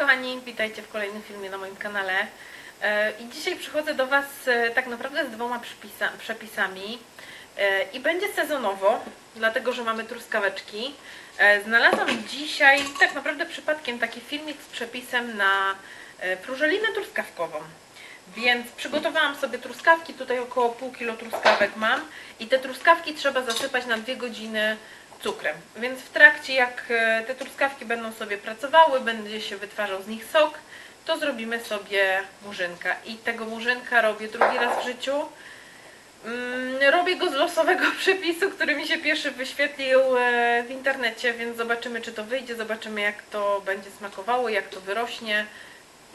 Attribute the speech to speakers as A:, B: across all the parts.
A: kochani, witajcie w kolejnym filmie na moim kanale. E, I dzisiaj przychodzę do Was e, tak naprawdę z dwoma przepisa, przepisami. E, I będzie sezonowo, dlatego że mamy truskaweczki. Znalazłam dzisiaj tak naprawdę przypadkiem taki filmik z przepisem na frużelinę truskawkową. Więc przygotowałam sobie truskawki, tutaj około pół kilo truskawek mam i te truskawki trzeba zasypać na dwie godziny cukrem. Więc w trakcie jak e, te truskawki będą sobie pracowały, będzie się wytwarzał z nich sok, to zrobimy sobie murzynka. I tego murzynka robię drugi raz w życiu. Mm, Robię go z losowego przepisu, który mi się pierwszy wyświetlił e, w internecie, więc zobaczymy czy to wyjdzie, zobaczymy jak to będzie smakowało, jak to wyrośnie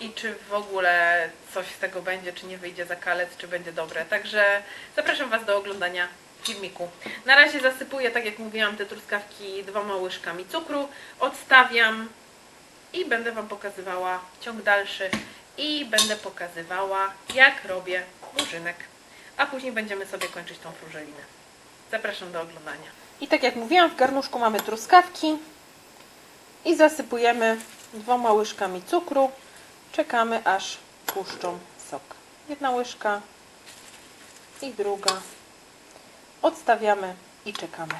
A: i czy w ogóle coś z tego będzie, czy nie wyjdzie za kalec, czy będzie dobre. Także zapraszam Was do oglądania filmiku. Na razie zasypuję, tak jak mówiłam, te truskawki dwoma łyżkami cukru, odstawiam i będę Wam pokazywała ciąg dalszy i będę pokazywała, jak robię murzynek. A później będziemy sobie kończyć tą frużelinę. Zapraszam do oglądania. I tak jak mówiłam, w garnuszku mamy truskawki i zasypujemy dwoma łyżkami cukru. Czekamy aż puszczą sok. Jedna łyżka i druga. Odstawiamy i czekamy.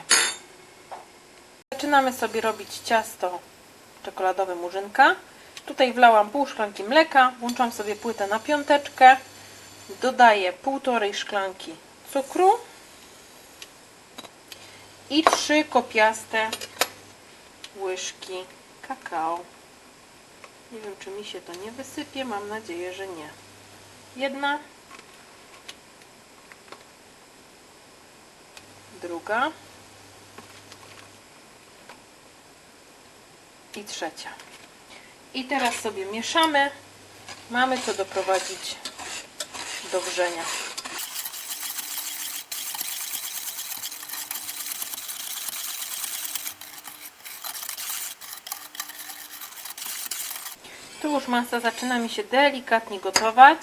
A: Zaczynamy sobie robić ciasto czekoladowe murzynka. Tutaj wlałam pół szklanki mleka, włączam sobie płytę na piąteczkę, dodaję półtorej szklanki cukru i trzy kopiaste łyżki kakao. Nie wiem, czy mi się to nie wysypie, mam nadzieję, że nie. Jedna, druga i trzecia. I teraz sobie mieszamy. Mamy to doprowadzić do wrzenia. Tu już masa zaczyna mi się delikatnie gotować.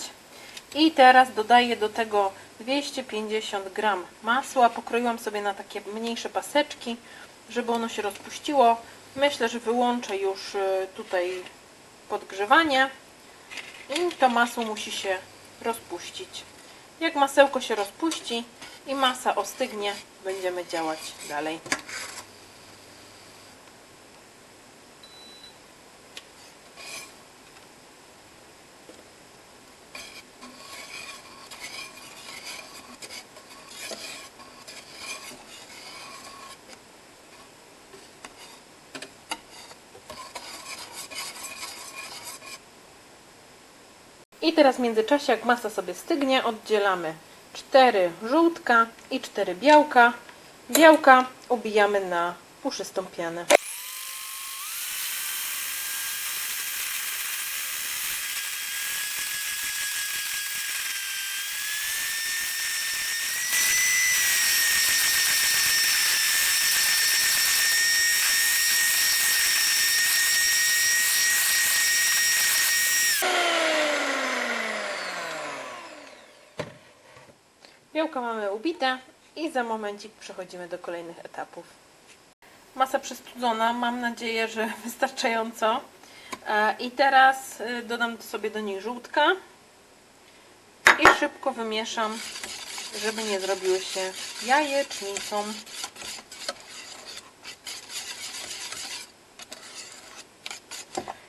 A: I teraz dodaję do tego 250 gram masła. Pokroiłam sobie na takie mniejsze paseczki, żeby ono się rozpuściło. Myślę, że wyłączę już y, tutaj podgrzewanie i to masło musi się rozpuścić. Jak masełko się rozpuści i masa ostygnie, będziemy działać dalej. I teraz w międzyczasie, jak masa sobie stygnie, oddzielamy 4 żółtka i 4 białka. Białka ubijamy na puszystą pianę. Białka mamy ubite i za momencik przechodzimy do kolejnych etapów. Masa przystudzona, mam nadzieję, że wystarczająco. E, I teraz y, dodam sobie do nich żółtka i szybko wymieszam, żeby nie zrobiły się jajecznicą.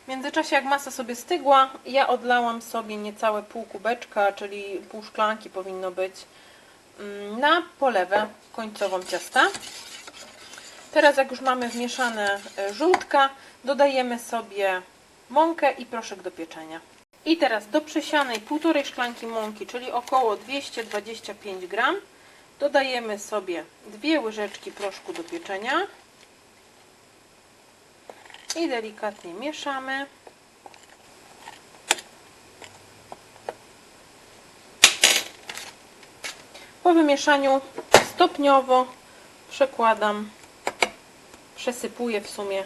A: W międzyczasie jak masa sobie stygła, ja odlałam sobie niecałe pół kubeczka, czyli pół szklanki powinno być, na polewę końcową ciasta. Teraz jak już mamy wmieszane e, żółtka, dodajemy sobie mąkę i proszek do pieczenia. I teraz do przesianej półtorej szklanki mąki, czyli około 225 gram, dodajemy sobie dwie łyżeczki proszku do pieczenia i delikatnie mieszamy. Po wymieszaniu stopniowo przekładam, przesypuję w sumie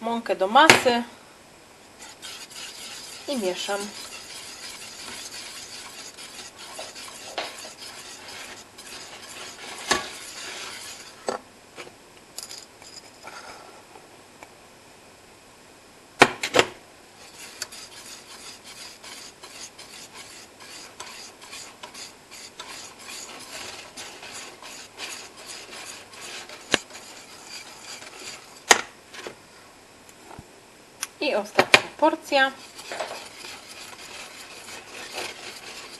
A: mąkę do masy i mieszam. I ostatnia porcja.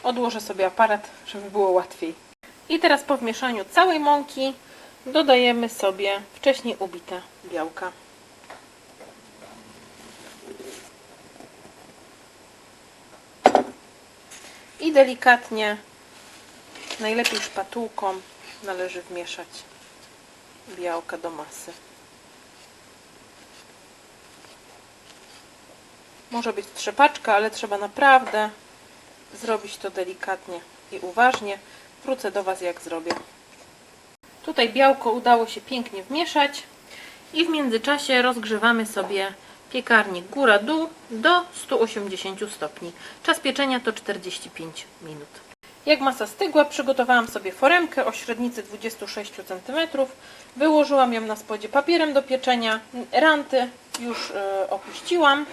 A: Odłożę sobie aparat, żeby było łatwiej. I teraz po wmieszaniu całej mąki dodajemy sobie wcześniej ubite białka. I delikatnie, najlepiej szpatułką, należy wmieszać białka do masy. Może być trzepaczka, ale trzeba naprawdę zrobić to delikatnie i uważnie. Wrócę do Was jak zrobię. Tutaj białko udało się pięknie wmieszać i w międzyczasie rozgrzewamy sobie piekarnik góra-dół do 180 stopni. Czas pieczenia to 45 minut. Jak masa stygła, przygotowałam sobie foremkę o średnicy 26 cm. Wyłożyłam ją na spodzie papierem do pieczenia. Ranty już e, opuściłam.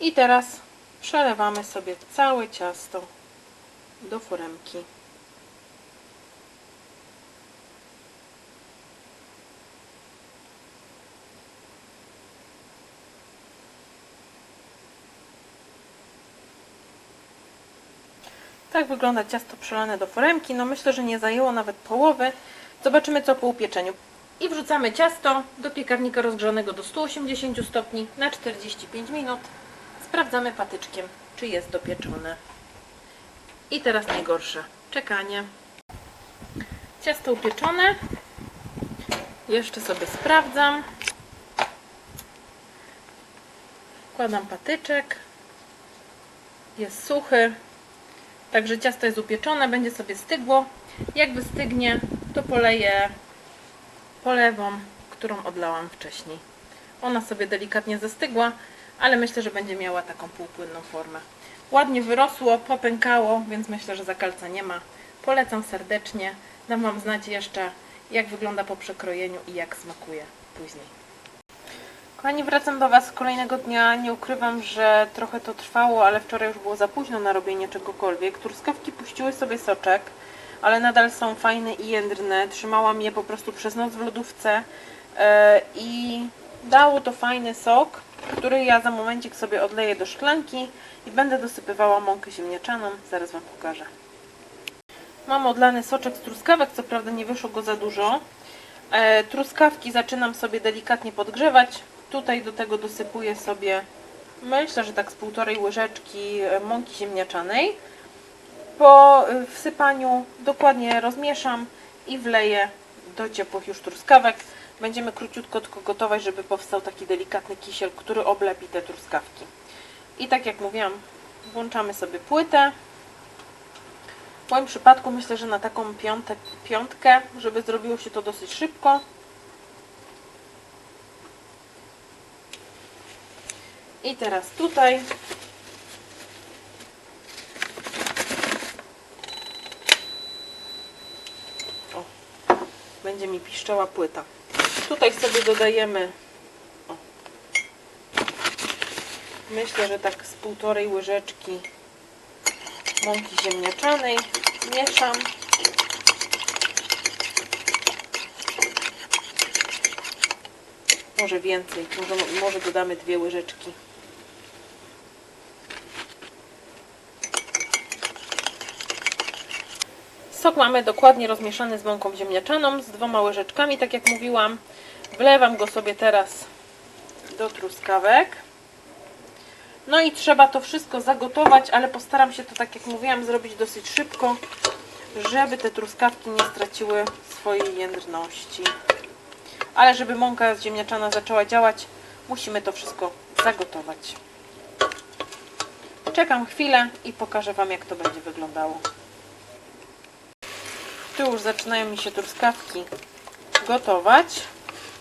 A: I teraz przelewamy sobie całe ciasto do foremki. Tak wygląda ciasto przelane do foremki. No myślę, że nie zajęło nawet połowy. Zobaczymy co po upieczeniu. I wrzucamy ciasto do piekarnika rozgrzanego do 180 stopni na 45 minut. Sprawdzamy patyczkiem, czy jest dopieczone. I teraz najgorsze. Czekanie. Ciasto upieczone. Jeszcze sobie sprawdzam. Wkładam patyczek. Jest suchy. Także ciasto jest upieczone, będzie sobie stygło. Jak wystygnie, to poleję polewą, którą odlałam wcześniej. Ona sobie delikatnie zastygła, ale myślę, że będzie miała taką półpłynną formę. Ładnie wyrosło, popękało, więc myślę, że zakalca nie ma. Polecam serdecznie. Dam Wam znać jeszcze, jak wygląda po przekrojeniu i jak smakuje później. Kochani, wracam do Was kolejnego dnia. Nie ukrywam, że trochę to trwało, ale wczoraj już było za późno na robienie czegokolwiek. Truskawki puściły sobie soczek, ale nadal są fajne i jędrne. Trzymałam je po prostu przez noc w lodówce e, i dało to fajny sok, który ja za momencik sobie odleję do szklanki i będę dosypywała mąkę ziemniaczaną. Zaraz Wam pokażę. Mam odlany soczek z truskawek, co prawda nie wyszło go za dużo. E, truskawki zaczynam sobie delikatnie podgrzewać. Tutaj do tego dosypuję sobie, myślę, że tak z półtorej łyżeczki e, mąki ziemniaczanej. Po e, wsypaniu dokładnie rozmieszam i wleję do ciepłych już truskawek. Będziemy króciutko tylko gotować, żeby powstał taki delikatny kisiel, który oblepi te truskawki. I tak jak mówiłam, włączamy sobie płytę. W moim przypadku myślę, że na taką piątę, piątkę, żeby zrobiło się to dosyć szybko. I teraz tutaj o, będzie mi piszczała płyta. Tutaj sobie dodajemy o, myślę, że tak z półtorej łyżeczki mąki ziemniaczanej. Mieszam. Może więcej, może, może dodamy dwie łyżeczki. Sok mamy dokładnie rozmieszany z mąką ziemniaczaną, z dwoma łyżeczkami, tak jak mówiłam. Wlewam go sobie teraz do truskawek. No i trzeba to wszystko zagotować, ale postaram się to, tak jak mówiłam, zrobić dosyć szybko, żeby te truskawki nie straciły swojej jędrności. Ale żeby mąka ziemniaczana zaczęła działać, musimy to wszystko zagotować. Czekam chwilę i pokażę Wam, jak to będzie wyglądało. Tu już zaczynają mi się truskawki gotować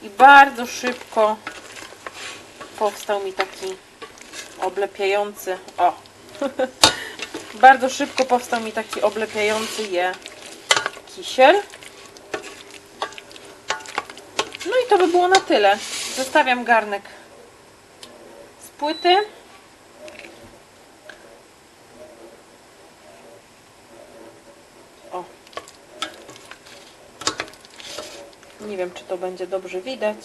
A: i bardzo szybko powstał mi taki oblepiający, o, bardzo szybko powstał mi taki oblepiający je kisiel. No i to by było na tyle. Zostawiam garnek z płyty. Nie wiem, czy to będzie dobrze widać.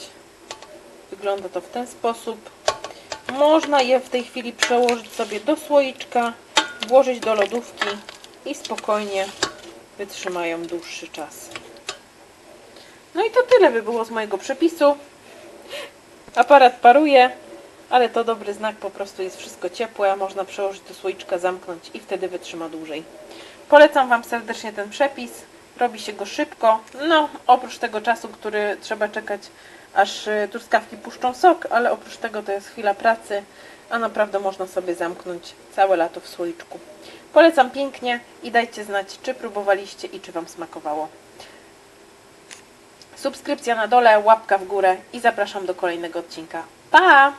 A: Wygląda to w ten sposób. Można je w tej chwili przełożyć sobie do słoiczka, włożyć do lodówki i spokojnie wytrzymają dłuższy czas. No i to tyle by było z mojego przepisu. Aparat paruje, ale to dobry znak, po prostu jest wszystko ciepłe, można przełożyć do słoiczka, zamknąć i wtedy wytrzyma dłużej. Polecam Wam serdecznie ten przepis, robi się go szybko, no oprócz tego czasu, który trzeba czekać aż y, truskawki puszczą sok, ale oprócz tego to jest chwila pracy, a naprawdę można sobie zamknąć całe lato w słoiczku. Polecam pięknie i dajcie znać, czy próbowaliście i czy Wam smakowało. Subskrypcja na dole, łapka w górę i zapraszam do kolejnego odcinka. Pa!